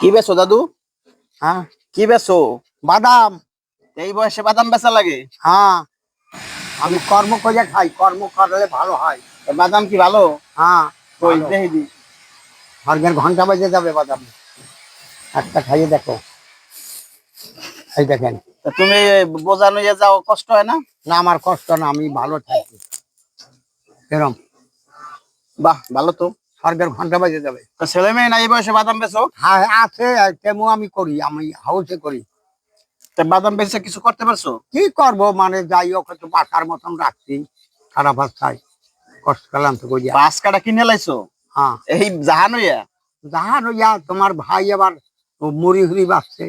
কি বেছো দাদু? হ্যাঁ কি বেছো বাদাম। এই বয়সে বাদাম বেচা লাগে? হ্যাঁ। আমি কর্ম করে খাই কর্ম করলে ভালো হয়। বাদাম কি ভালো? হ্যাঁ। দেখি দি। ঘণ্টা বাজে যাবে বাদাম। একটা খাইয়ে দেখো। এই দেখেন। তুমি বোঝা নিয়ে যাও কষ্ট হয় না? না আমার কষ্ট না আমি ভালো থাকি। এরম। বাহ ভালো তো। স্বর্গের ঘণ্টা বাজে যাবে। তা ছেলে মেয়ে না এই বয়সে বাদাম বেচো? হ্যাঁ আছে তেমন আমি করি আমি হাউসে করি। তা বাদাম বেচে কিছু করতে পারছ? কি করব মানে যাই হোক বাসার মতন রাখছি খারাপ কষ্ট করলাম তো কাটা কিনে লাইছো? হ্যাঁ। এই জাহান হইয়া? যাহার ইয়া তোমার ভাই আবার মুড়ি হুড়ি বাঁচছে।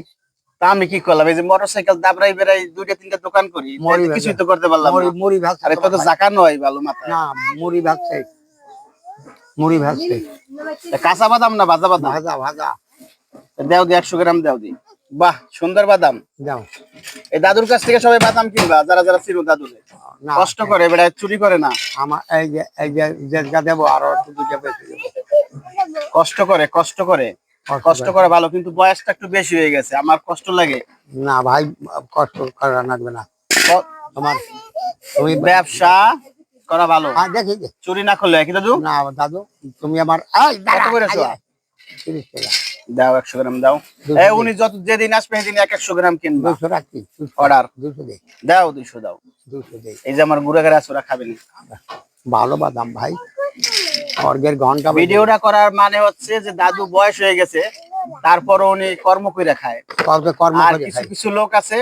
তা আমি কি করলাম এই যে মোটর সাইকেল দাবরাই বেড়াই দুইটা তিনটা দোকান করি কিছুই তো করতে পারলাম মুড়ি ভাজছে আরে তো জাকা নয় ভালো মাথা না মুড়ি ভাজছে মুড়ি ভাজছে কাঁচা বাদাম না ভাজা বাদাম? ভাজা ভাজা। দেও দি একশো গ্রাম দেও দি। বাহ সুন্দর বাদাম। যাও এই দাদুর কাছ থেকে সবাই বাদাম কিনবা যারা যারা চিনো দাদুরে। কষ্ট করে বেড়া চুরি করে না। আমার এই যে এই যে জেজগা দেবো আরও দুটো বেশি কষ্ট করে কষ্ট করে। কষ্ট করে। ভালো কিন্তু বয়সটা একটু বেশি হয়ে গেছে। আমার কষ্ট লাগে। না ভাই কষ্ট করা লাগবে না। তোমার তুমি ব্যবসা? করা ভালো। হ্যাঁ দেখি চুরি না করলে কি দাদু? না দাদু তুমি আমার কত। তিরিশ টাকা। দাও একশো গ্রাম দাও। উনি যত যেদিন আসবে সেদিন এক একশো গ্রাম কিনবা। দুশো রাখি অর্ডার দুশো দাও দাও। দুশো এই যে আমার গুড়া গাড়ি আছে খাবেন ভালো বাদাম ভাই। স্বর্গের ঘণ্টা ভিডিওটা করার মানে হচ্ছে যে দাদু বয়স হয়ে গেছে তারপরও উনি কর্ম করে খায়। আর কিছু কিছু লোক আছে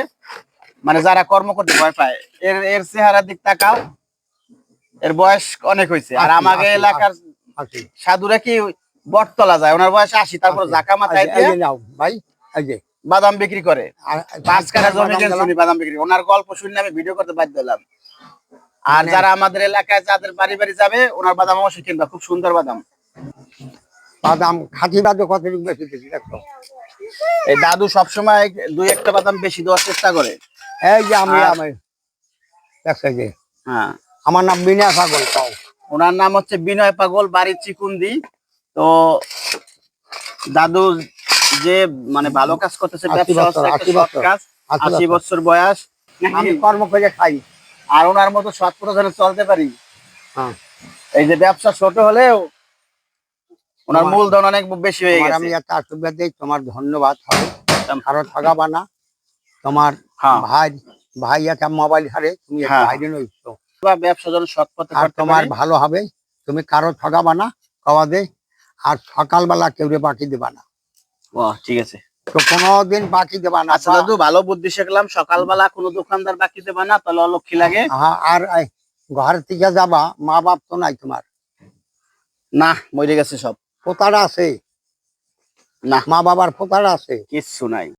মানে যারা কর্ম করতে ভয় পায় এর এর চেহারার দিক তাকাও। এর বয়স অনেক হয়েছে আর আমাকে এলাকার সাধুরা কি বটতলা যায়? ওনার বয়স আশি তারপর জাকা মাথায় ভাই বাদাম বিক্রি করে। পাঁচ কাঠা জমি বাদাম বিক্রি ওনার গল্প শুনে আমি ভিডিও করতে বাধ্য হলাম। আর মানে- যারা আমাদের এলাকায় যাদের বাড়ি বাড়ি যাবে ওনার বাদাম অবশ্যই কিনবা। খুব সুন্দর বাদাম। বাদাম খাঁটি বাদে কত বেশি দিচ্ছি দেখো। এই দাদু সবসময় দুই একটা বাদাম বেশি দেওয়ার চেষ্টা করে। এই যে আমি আমি হ্যাঁ। আমার নাম বিনয় পাগল পাও। ওনার নাম হচ্ছে বিনয় পাগল বাড়ি চিকুন্দি। তো দাদু যে মানে ভালো কাজ করতেছে আশি বছর, কাজ আশি বয়স। আমি কর্ম করে খাই। আর ওনার মতো সৎ পথে চলতে পারি। হ্যাঁ। এই যে ব্যবসা ছোট হলেও ওনার মূলধন অনেক বেশি হয়ে গেছে। আমি একটা আশীর্বাদ দিই তোমার ধন্যবাদ হবে। কারও না তোমার হ্যাঁ। ভাই ভাই একটা মোবাইল হারে তুমি হ্যাঁ। বাইরে নইছো বা ব্যবসা যেন সৎ পথে আর তোমার ভালো হবে তুমি কারও ঠগাবা না খাওয়া দে আর সকালবেলা কেউ বাকি দেবা না। ঠিক আছে। তো কোনোদিন বাকি দেবা না আচ্ছা দাদু ভালো বুদ্ধি শিখলাম সকালবেলা কোনো দোকানদার বাকি দেবা না তাহলে অলক্ষী লাগে। হ্যাঁ, আর এই ঘর থেকে যাবা মা বাপ তো নাই তোমার। না মরে গেছে সব। পোতারা আছে। না। মা বাবার পোতারা আছে। কিচ্ছু নাই।